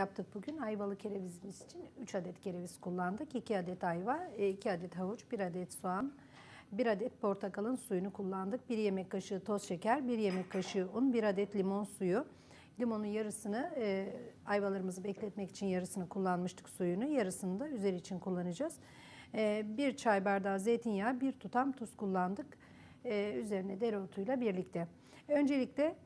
yaptık bugün. Ayvalı kerevizimiz için 3 adet kereviz kullandık. 2 adet ayva, 2 adet havuç, 1 adet soğan, 1 adet portakalın suyunu kullandık. 1 yemek kaşığı toz şeker, 1 yemek kaşığı un, 1 adet limon suyu. Limonun yarısını e, ayvalarımızı bekletmek için yarısını kullanmıştık suyunu. Yarısını da üzeri için kullanacağız. E, 1 çay bardağı zeytinyağı, 1 tutam tuz kullandık. E, üzerine dereotuyla birlikte. Öncelikle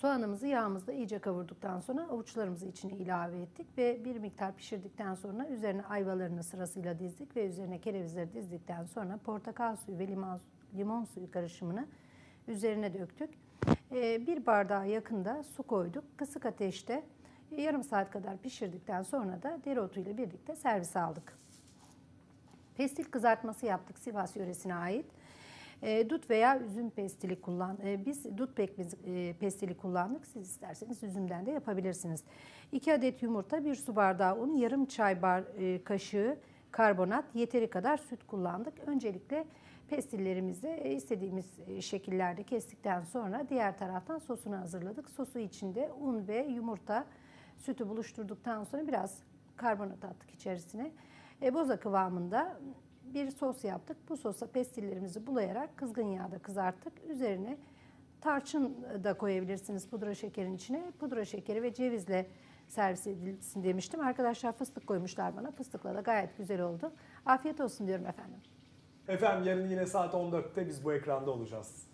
Soğanımızı yağımızda iyice kavurduktan sonra avuçlarımızı içine ilave ettik ve bir miktar pişirdikten sonra üzerine ayvalarını sırasıyla dizdik ve üzerine kerevizleri dizdikten sonra portakal suyu ve limon, limon suyu karışımını üzerine döktük. Ee, bir bardağa yakında su koyduk. Kısık ateşte yarım saat kadar pişirdikten sonra da dereotu ile birlikte servis aldık. Pestil kızartması yaptık Sivas yöresine ait. E, dut veya üzüm pestili kullan. e, biz dut pekmezi e, pestili kullandık. Siz isterseniz üzümden de yapabilirsiniz. 2 adet yumurta, 1 su bardağı un, yarım çay bar e, kaşığı karbonat, yeteri kadar süt kullandık. Öncelikle pestillerimizi e, istediğimiz e, şekillerde kestikten sonra diğer taraftan sosunu hazırladık. Sosu içinde un ve yumurta, sütü buluşturduktan sonra biraz karbonat attık içerisine. E, boza kıvamında bir sos yaptık. Bu sosa pestillerimizi bulayarak kızgın yağda kızarttık. Üzerine tarçın da koyabilirsiniz pudra şekerin içine. Pudra şekeri ve cevizle servis edilsin demiştim. Arkadaşlar fıstık koymuşlar bana. Fıstıkla da gayet güzel oldu. Afiyet olsun diyorum efendim. Efendim yarın yine saat 14'te biz bu ekranda olacağız.